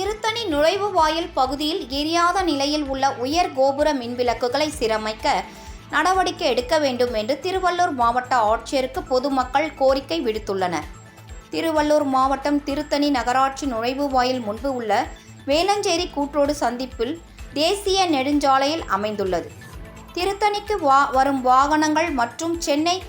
திருத்தணி நுழைவு வாயில் பகுதியில் எரியாத நிலையில் உள்ள உயர் கோபுர மின்விளக்குகளை சீரமைக்க நடவடிக்கை எடுக்க வேண்டும் என்று திருவள்ளூர் மாவட்ட ஆட்சியருக்கு பொதுமக்கள் கோரிக்கை விடுத்துள்ளனர். திருவள்ளூர் மாவட்டம் திருத்தணி நகராட்சி நுழைவு வாயில் முன்பு உள்ள வேலஞ்சேரி கூற்றோடு சந்திப்பில் தேசிய நெடுஞ்சாலையில் அமைந்துள்ளது. திருத்தணிக்கு வா வரும் வாகனங்கள் மற்றும் சென்னை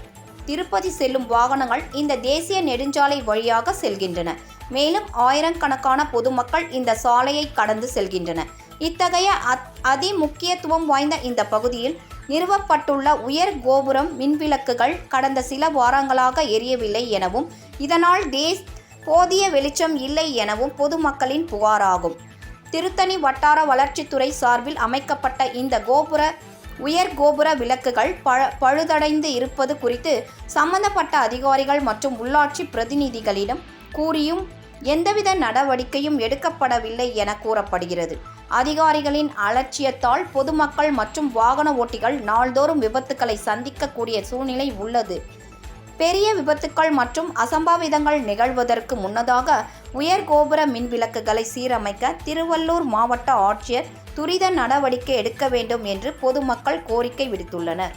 திருப்பதி செல்லும் வாகனங்கள் இந்த தேசிய நெடுஞ்சாலை வழியாக செல்கின்றன. மேலும் ஆயிரக்கணக்கான பொதுமக்கள் இந்த சாலையை கடந்து செல்கின்றன இத்தகைய அத் அதிமுக்கியத்துவம் வாய்ந்த இந்த பகுதியில் நிறுவப்பட்டுள்ள உயர் கோபுரம் மின்விளக்குகள் கடந்த சில வாரங்களாக எரியவில்லை எனவும் இதனால் தேஸ் போதிய வெளிச்சம் இல்லை எனவும் பொதுமக்களின் புகாராகும். திருத்தணி வட்டார வளர்ச்சித்துறை சார்பில் அமைக்கப்பட்ட இந்த கோபுர உயர் கோபுர விளக்குகள் பழ பழுதடைந்து இருப்பது குறித்து சம்பந்தப்பட்ட அதிகாரிகள் மற்றும் உள்ளாட்சி பிரதிநிதிகளிடம் கூறியும் எந்தவித நடவடிக்கையும் எடுக்கப்படவில்லை என கூறப்படுகிறது. அதிகாரிகளின் அலட்சியத்தால் பொதுமக்கள் மற்றும் வாகன ஓட்டிகள் நாள்தோறும் விபத்துக்களை சந்திக்கக்கூடிய சூழ்நிலை உள்ளது. பெரிய விபத்துக்கள் மற்றும் அசம்பாவிதங்கள் நிகழ்வதற்கு முன்னதாக உயர் கோபுர மின் விளக்குகளை சீரமைக்க திருவள்ளூர் மாவட்ட ஆட்சியர் துரித நடவடிக்கை எடுக்க வேண்டும் என்று பொதுமக்கள் கோரிக்கை விடுத்துள்ளனர்.